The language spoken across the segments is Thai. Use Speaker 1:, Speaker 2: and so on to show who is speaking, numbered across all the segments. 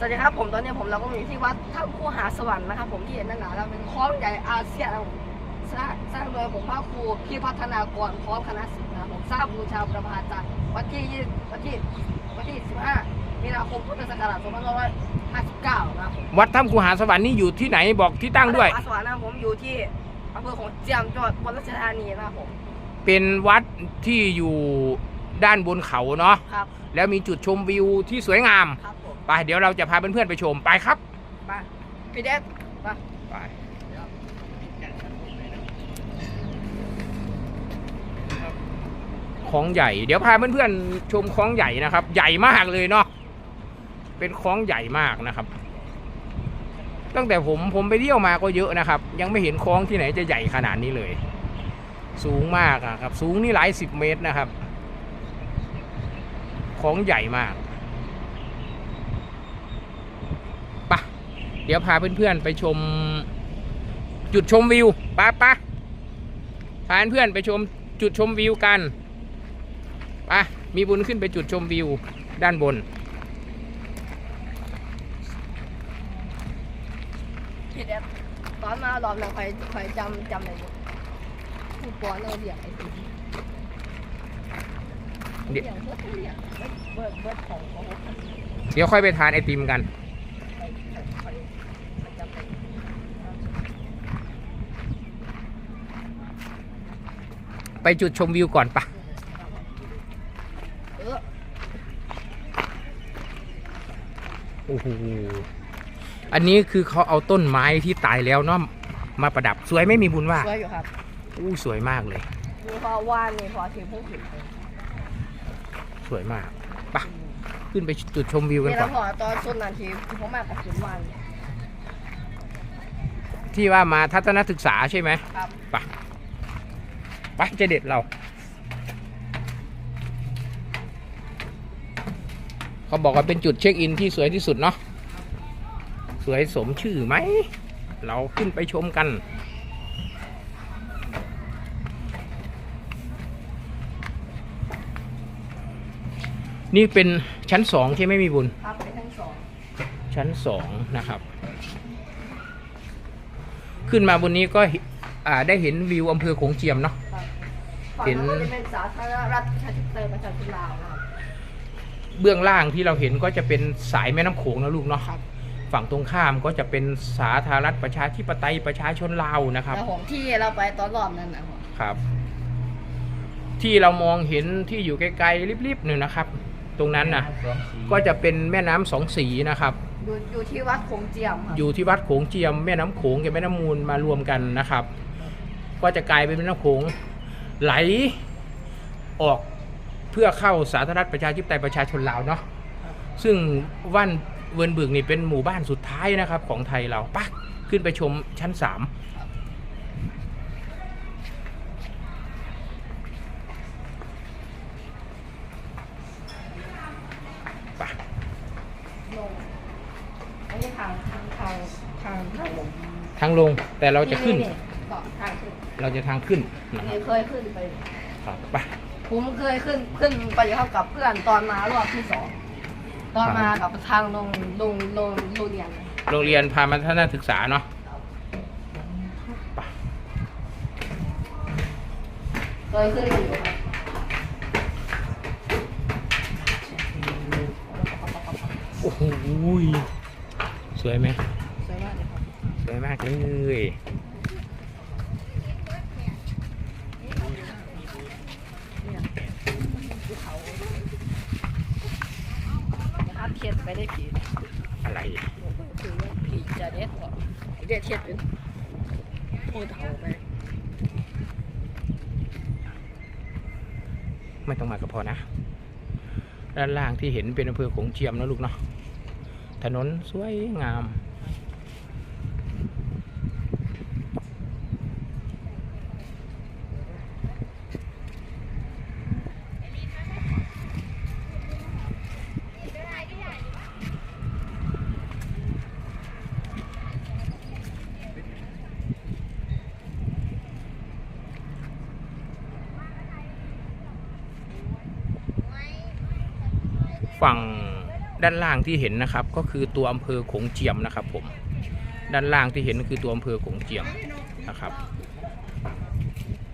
Speaker 1: สวัสดีครับผมตอนนี้ผมเราก็อยู่ที่วัดถ้ำคูหาสวรรค์นะครับผมที่เห็นนั่นหนาเราเป็นคล้องใหญ่อาเซียนนะครับผมสร้างสร้างโดยผมภาคครูพี่พัฒนากรพร้อมคณะศิลป์นะครับผมทราบบูชาประพาจันทร์วันที่20วันที่วันที่15มีนาคมพุทธศักราช2559นะครับผม
Speaker 2: วัดถ้ำกูหาสวรรค์นี่อยู่ที่ไหนบอกที่ตั้งด้วย
Speaker 1: วัดสวรรค์นะครับผมอยู่ที่อำเภอของเจียมจังหวัดอุบลราชธานีนะครับผม
Speaker 2: เป็นวัดที่อยู่ด้านบนเขาเนาะ
Speaker 1: ครับ
Speaker 2: แล้วมีจุดชมวิวที่สวยงาม
Speaker 1: ครับผม
Speaker 2: ไปเดี๋ยวเราจะพาเพื่อนๆไปชมไปครับ
Speaker 1: มาพี่เดชมา
Speaker 2: ไปคลองใหญ่ เดี๋ยวพาเพื่อนๆชมคลองใหญ่นะครับ ใหญ่มากเลยเนาะเป็นคลองใหญ่มากนะครับ ตั้งแต่ผมผมไปเที่ยวมาก็เยอะนะครับ ยังไม่เห็นคลองที่ไหนจะใหญ่ขนาดนี้เลย สูงมากอะครับ สูงนี่หลายสิบเมตรนะครับ คลองใหญ่มากไปะ เดี๋ยวพาเพื่อนๆไปชม จุดชมวิวไปะปะพาเพื่อนๆไปชมจุดชมวิวกันไปะมีบุญขึ้นไปจุดชมวิวด้านบน
Speaker 1: พี่เดชตอนมาหลอมเราคอยคอยจำจำอะไรอยู่ผู้ปอนเราเรียกไอ้สิ
Speaker 2: เดี๋ยว
Speaker 1: เรียกเบิร์ดเรียกเบิร์ดเบิร์ดของของ
Speaker 2: เดี๋ยวค่อยไปทานไอติมกัน
Speaker 1: ไปไปไปจำไป
Speaker 2: ไปจุดชมวิวก่อนปะ
Speaker 1: เออ
Speaker 2: โอ้โห อันนี้คือเขาเอาต้นไม้ที่ตายแล้วเนาะมาประดับสวยไม่มีบุญว่า
Speaker 1: สวยอยู่ครับ
Speaker 2: อู้สวยมากเลย
Speaker 1: มีพอว่านมีพอทีพุ่งผิด
Speaker 2: สวยมากปะขึ้นไปจุดชมวิวกัน
Speaker 1: นี่
Speaker 2: ก่
Speaker 1: เรา
Speaker 2: อน
Speaker 1: พอตอนต้นนาทีผมมากับขุนวัน
Speaker 2: ที่ว่ามาทัศนศึกษาใช่ไหม
Speaker 1: ครับ
Speaker 2: ไป ไปเจเด็ดเรา เขาบอกว่าเป็นจุดเช็คอินที่สวยที่สุดเนาะสวยสมชื่อไหม เราขึ้นไปชมกัน นี่เป็นชั้นสองใช่ไหมมีบุญ
Speaker 1: ครับไปทั้งสอง
Speaker 2: ชั้นสองนะครับ ขึ้นมาบนนี้ก็เห็นอ่าได้เห็นวิวอำเภอโขงเจียมเนาะ
Speaker 1: ครับฝั่ง
Speaker 2: เห็น
Speaker 1: นู้นจะเป็นสาธารณรัฐประชาธิปไตยประชาชนลาวนะครับ
Speaker 2: เบื้องล่างที่เราเห็นก็จะเป็นสายแม่น้ำโขงนะลูกเนาะ
Speaker 1: ครับ
Speaker 2: ฝั่งตรงข้ามก็จะเป็นสาธารณรัฐประชาธิปไตยประชาชนลาวนะครับ
Speaker 1: แล้วผมที่เราไปตอนรอบนั้นนะผม
Speaker 2: ครับ ที่เรามองเห็นที่อยู่ไกลๆริบๆหนึ่งนะครับ ตรงนั้นนะก็จะเป็นแม่น้ำสองสีนะครับ
Speaker 1: อยู่อยู่ที่วัดโขงเจียมครับ
Speaker 2: อยู่ที่วัดโขงเจียมแม่น้ำโขงกับแม่น้ำมูลมารวมกันนะครับ ก็จะกลายเป็นแม่น้ำโขง ไหลออกเพื่อเข้าสาธารณรัฐประชาธิปไตยประชาชนลาวเนาะซึ่งว่านเวิร์นบึกนี่เป็นหมู่บ้านสุดท้ายนะครับ ของไทยเราปะขึ้นไปชมชั้นสามปะ
Speaker 1: ลงอันนี้ทางทางทางทางทางลง
Speaker 2: ทางลงแต่เราจะขึ้น
Speaker 1: เกาะทางขึ้น
Speaker 2: เราจะทางขึ้น นะค
Speaker 1: นี่
Speaker 2: รับ
Speaker 1: เคยขึ้นไป
Speaker 2: ครับไป
Speaker 1: ผมเคยขึ้นขึ้นไปกับเพื่อนตอนมารอบที่สองตอนมากับทางลงลงลงโรงเรียน
Speaker 2: โรงเรียนพามาทัศนศึกษาเนาะไป
Speaker 1: เคยขึ้นอยู่ครับ
Speaker 2: โอ้โหยสวยไหม
Speaker 1: สวยมากเลยครับ
Speaker 2: สวยมากเลย
Speaker 1: นะครับเทียนไปได้ผี
Speaker 2: อะไร
Speaker 1: คือว่าผีจะเด็ดกว่าเด็ดเทียนเป็นโอ้เท่าไป
Speaker 2: ไม่ต้องมาก็พอนะ ด้านล่างที่เห็นเป็นอำเภอโขงเจียมนะลูกเนาะถนนสวยงาม ฝั่งด้านล่างที่เห็นนะครับ ก็คือตัวอำเภอขงเจียมนะครับ ผม ด้านล่างที่เห็นคือตัวอำเภอขงเจียมนะครับ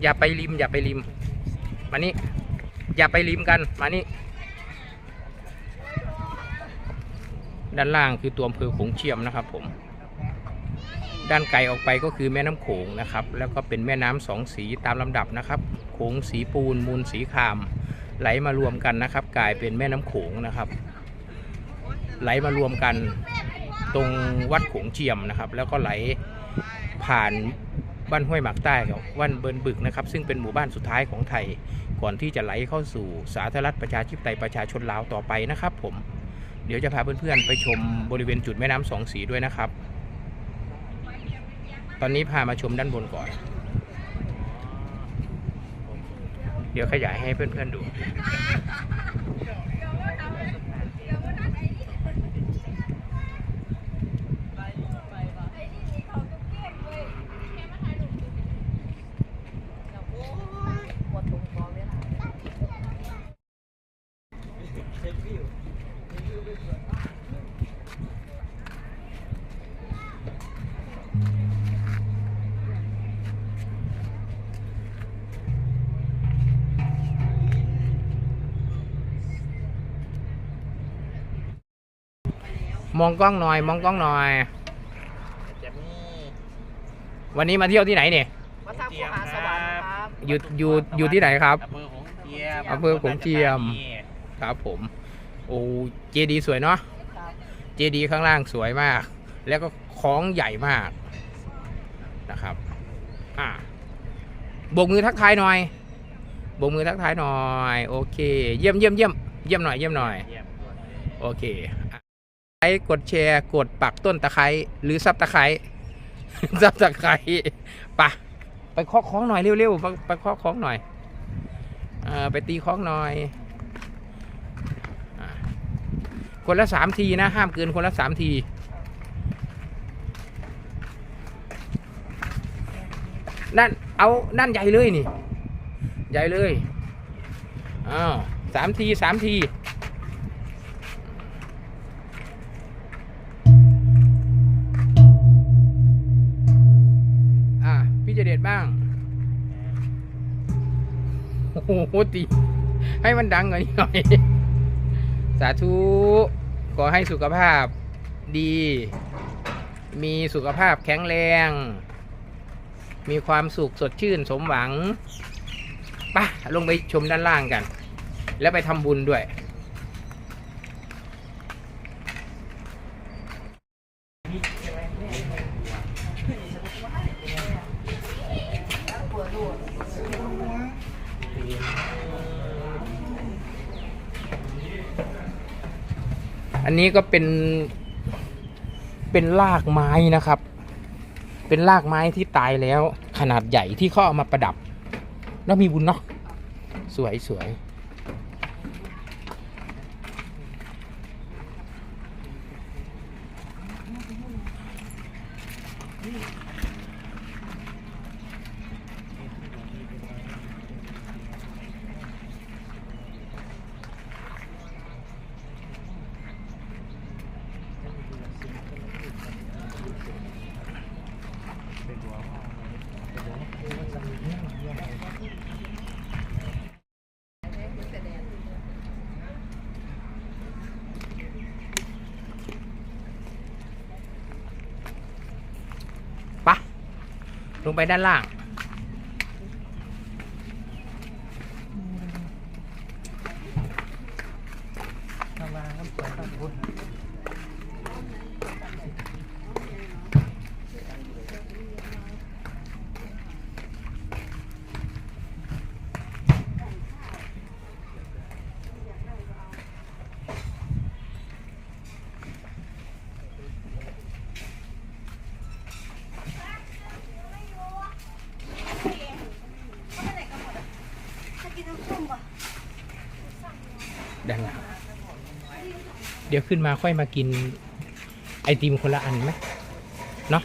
Speaker 2: อย่าไปริม อย่าไปริม มานี่อย่าไปริมกัน มานี่ด้านล่างคือตัวอำเภอขงเจียมนะครับ ผม ด้านไกลออกไปก็คือแม่น้ำโขงนะครับ แล้วก็เป็นแม่น้ำสองสีตามลำดับนะครับ โขงสีปูนมูลสีคาม ไหลมารวมกันนะครับ กลายเป็นแม่น้ำโขงนะครับ ไหลมารวมกันตรงวัดโขงเจียมนะครับ แล้วก็ไหลผ่านบ้านห้วยหมากใต้กับวันเบิร์นบึกนะครับ ซึ่งเป็นหมู่บ้านสุดท้ายของไทย ก่อนที่จะไหลเข้าสู่สาธารณรัฐประชาธิปไตยประชาชนลาวต่อไปนะครับ ผมเดี๋ยวจะพาเพื่อนๆไปชมบริเวณจุดแม่น้ำสองสีด้วยนะครับ ตอนนี้พามาชมด้านบนก่อน เดี๋ยวขยายให้เพื่อนๆดู มองกล้องหน่อย มองกล้องหน่อย
Speaker 3: จะมี
Speaker 2: วันนี้มาเที่ยวที่ไหนเนี่ย
Speaker 1: วัดท่าคูหาสวรรค์ครับ
Speaker 2: อยู่อยู่อยู่ที่ไหนครับ
Speaker 3: อำเภอหงเจียม
Speaker 2: อำเภอหงเจียม ครับผม โอ้เจดีสวยเนาะ
Speaker 1: ครับ
Speaker 2: เจดีข้างล่างสวยมาก แล้วก็คล้องใหญ่มากนะครับอ่าโบกมือทักทายหน่อยโบกมือทักทายหน่อย โอเค เยี่ยมเยี่ยมเยี่ยมเยี่ยมหน่อยเยี่ยมหน่อย
Speaker 3: เยี่ยม
Speaker 2: โอเคอะไล ค์กดแชร์ กดปักต้นตะไคร้หรือซับตะไคร้ซับตะไคร้ปะไปเคาะคล้องหน่อยเร็วๆไปเคาะคล้องหน่อยอไปตีคล้องหน่อยอคนละสามทีนะห้ามเกินคนละสามทีนั่นเอานั่นใหญ่เลยนี่ ใหญ่เลยอ้าวสามทีสามที โอ้โหตีให้มันดังกว่านี้หน่อย สาธุขอให้สุขภาพดี มีสุขภาพแข็งแรง มีความสุขสดชื่นสมหวังปะลงไปชมด้านล่างกัน แล้วไปทำบุญด้วย อันนี้ก็เป็น เป็นรากไม้นะครับ เป็นรากไม้ที่ตายแล้ว ขนาดใหญ่ที่เขาเอามาประดับ แล้วมีบุญเนาะสวยสวย ปะล งไปด้านล่าง ด้านล่าง เดี๋ยวขึ้นมาค่อยมากินไอติมคนละอันไหมเนาะ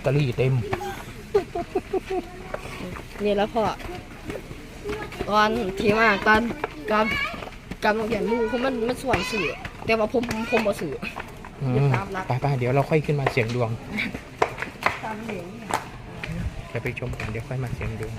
Speaker 2: ตเตอรี่เต็ม
Speaker 1: นี่แล้วพ่อตอนที่มาการการการโรงเรียนหมูเขามันมันส่วนสื่อแต่ว่าผมผมผมบ่สื่อ
Speaker 2: อืม
Speaker 1: ตามหลัก
Speaker 2: ไปไปเดี๋ยวเราค่อยขึ้นมาเสียงดวง
Speaker 1: ตามเหลง
Speaker 2: ไปไปชมกันเดี๋ยวค่อยมาเสียงดวง